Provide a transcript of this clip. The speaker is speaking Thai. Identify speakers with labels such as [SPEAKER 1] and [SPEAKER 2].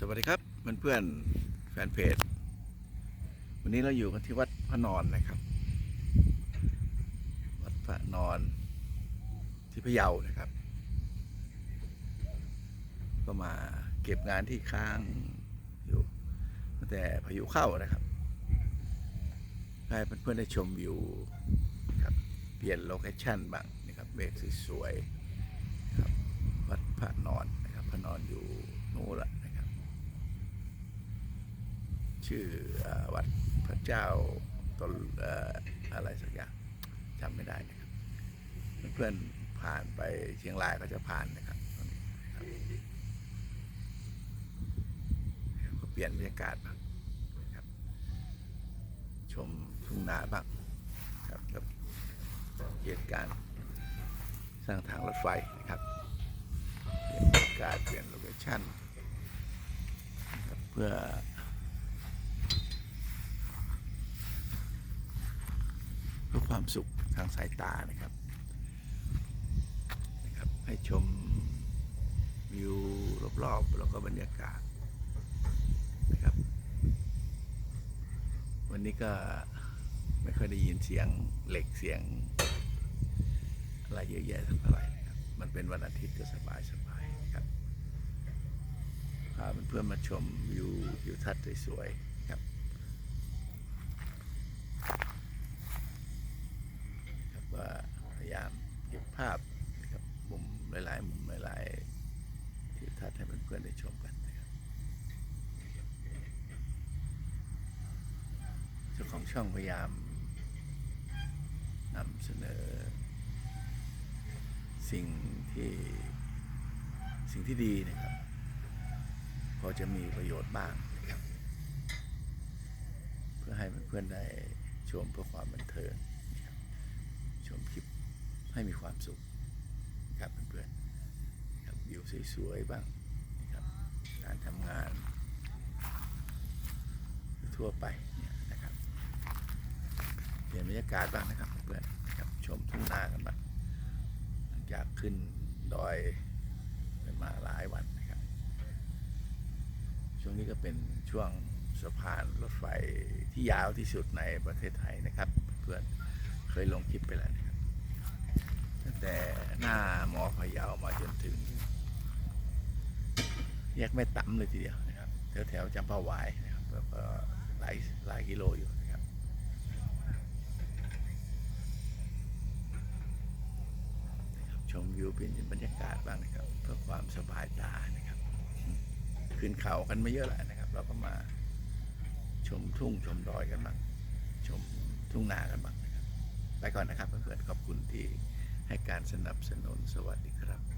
[SPEAKER 1] สวัสดีครับเพื่อนๆแฟนเพจ วันนี้เราอยู่กันที่วัดพระนอนนะครับ วัดพระนอนที่พะเยานะครับ ก็มาเก็บงานที่ค้างอยู่ตั้งแต่พายุเข้านะครับให้เพื่อนๆได้ชมวิวครับเปลี่ยนโลเคชั่นบ้างนะครับเมฆสวยๆนะครับวัดพระนอนนะครับพระนอนอยู่นู้นละนะ ชื่ออวัดพระเจ้าตนออะไรสักอย่างจำไม่ได้นะครับ เพื่อนผ่านไปเชียงรายก็จะผ่านนะครับตรงนี้ครับก็เปลี่ยนบรรยากาศบ้างนะครับ ชมทุ่งนาบ้างครับกับเหตุการณ์สร้างทางรถไฟนะครับเปลี่ยนบรรยากาศเปลี่ยนโลเคชั่นเพื่อ เพื่อ ความสุขทางสายตานะครับนะครับ ให้ชมวิวรอบๆแล้วก็บรรยากาศนะครับ วันนี้ก็ไม่ค่อยได้ยินเสียงเหล็กเสียง อะไรเยอะแยะสักเท่าไหร่นะครับ มันเป็นวันอาทิตย์ก็สบายสบายๆครับพาเพื่อนมาชมวิววิวทัศน์สวยๆครับ ครับว่าพยายามเก็บภาพนะครับมุมหลายๆมุมหลายๆที่ทัศน์ให้เพื่อนๆได้ชมกันนะครับเจ้าของช่องพยายามนำเสนอ สิ่งที่สิ่งที่ดีนะครับพอจะมีประโยชน์บ้างนะครับ เพื่อให้เพื่อนๆได้ชมเพื่อความบันเทิงชมคลิปให้มีความสุขครับเพื่อนๆครับวิวสวยๆบ้าง การทำงาน ทั่วไปเนี่ยนะครับเปลี่ยนบรรยากาศบ้างนะครับเพื่อนนะครับชมทุ่งนากันบ้างหลังจากขึ้นดอยไปมาหลายวันนะครับ ช่วงนี้ก็เป็นช่วงสะพานรถไฟที่ยาวที่สุดในประเทศไทยนะครับ เพื่อนเคยลงคลิปไปแล้วนะครับตั้งแต่หน้ามอพะเยามาจนถึง แยกแม่ต่ำเลยทีเดียวนะครับแถวแถวจำปาหวายนะครับแล้วก็หลายหลายกิโลอยู่นะครับนะครับ ชมวิวเป็นบรรยากาศบ้างนะครับ เพื่อความสบายตานะครับ ขึ้นเขากันไม่เยอะแหละนะครับ เราก็มาชมทุ่งชมดอยกันบ้างชมทุ่งนากันบ้างนะครับไปก่อนนะครับเพื่อนๆขอบคุณที่ให้การสนับสนุนสวัสดีครับ